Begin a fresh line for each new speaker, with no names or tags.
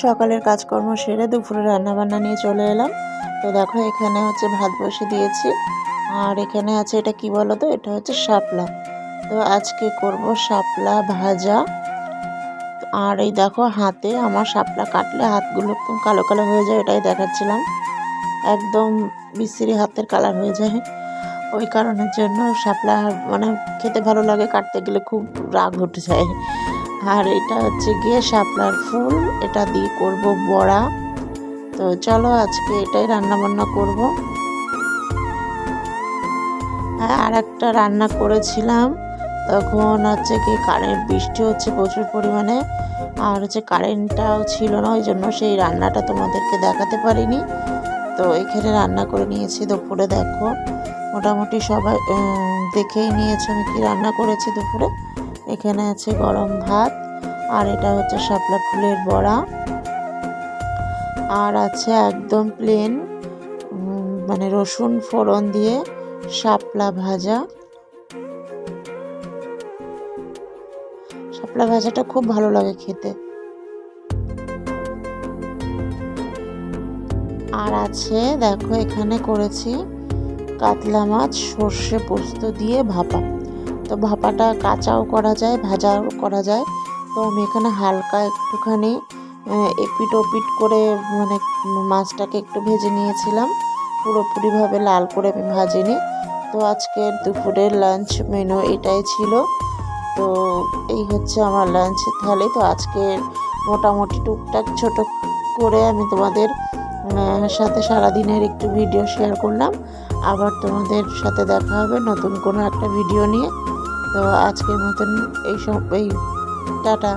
সকালের কাজকর্ম সেরে দুপুরে রান্না বান্না নিয়ে চলে এলাম। তো দেখো, এখানে হচ্ছে ভাত বসে দিয়েছি। আর এখানে আছে এটা কি বলো তো? এটা হচ্ছে শাপলা। তো আজকে করব শাপলা ভাজা। আর এই দেখো, হাতে আমার শাপলা কাটলে হাতগুলো একদম কালো কালো হয়ে যায়, এটাই দেখাচ্ছিলাম। একদম বিশ্রী হাতের কালার হয়ে যায়। ওই কারণের জন্য শাপলা মানে খেতে ভালো লাগে, কাটতে গেলে খুব রাগ উঠে যায়। আর এটা হচ্ছে গিয়ে শাপলার ফুল। এটা দিয়ে করব বড়া। তো চলো আজকে এটাই রান্না বান্না করব। হ্যাঁ আর একটা রান্না করেছিলাম। তখন হচ্ছে কি কারেন্ট, বৃষ্টি হচ্ছে প্রচুর পরিমাণে। আর হচ্ছে কারেন্টটাও ছিল না ওই জন্য সেই রান্নাটা তোমাদেরকে দেখাতে পারিনি। তো এখানে রান্না করে নিয়েছি, দুপুরে দেখো। মোটামুটি সবাই দেখেই নিয়েছে আমি কি রান্না করেছি দুপুরে। এখানে আছে গরম ভাত, আর এটা হচ্ছে শাপলা ফুলের বড়া। আর আছে একদম প্লেন মানে রসুন ফোড়ন দিয়ে শাপলা ভাজা। শাপলা ভাজাটা খুব ভালো লাগে খেতে। আর আছে, দেখো এখানে করেছি কাতলা মাছ, সর্ষে পোস্ত দিয়ে ভাপা। তো ভাপাটা কাঁচাও করা যায়, ভাজাও করা যায়। তো আমি এখানে হালকা একটুখানি এপিট ওপিট করে মানে মাছটাকে একটু ভেজে নিয়েছিলাম। পুরোপুরিভাবে লাল করে আমি ভাজিনি। তো আজকে দুপুরের লাঞ্চ মেনু এটাই ছিল। তো এই হচ্ছে আমার লাঞ্চ থালি। তো আজকে মোটামুটি টুকটাক ছোট করে আমি তোমাদের সাথে সারাদিনের একটু ভিডিও শেয়ার করলাম। আবার তোমাদের সাথে দেখা হবে নতুন কোনো একটা ভিডিও নিয়ে। তো আজকের মতন এই সব এই টাটা।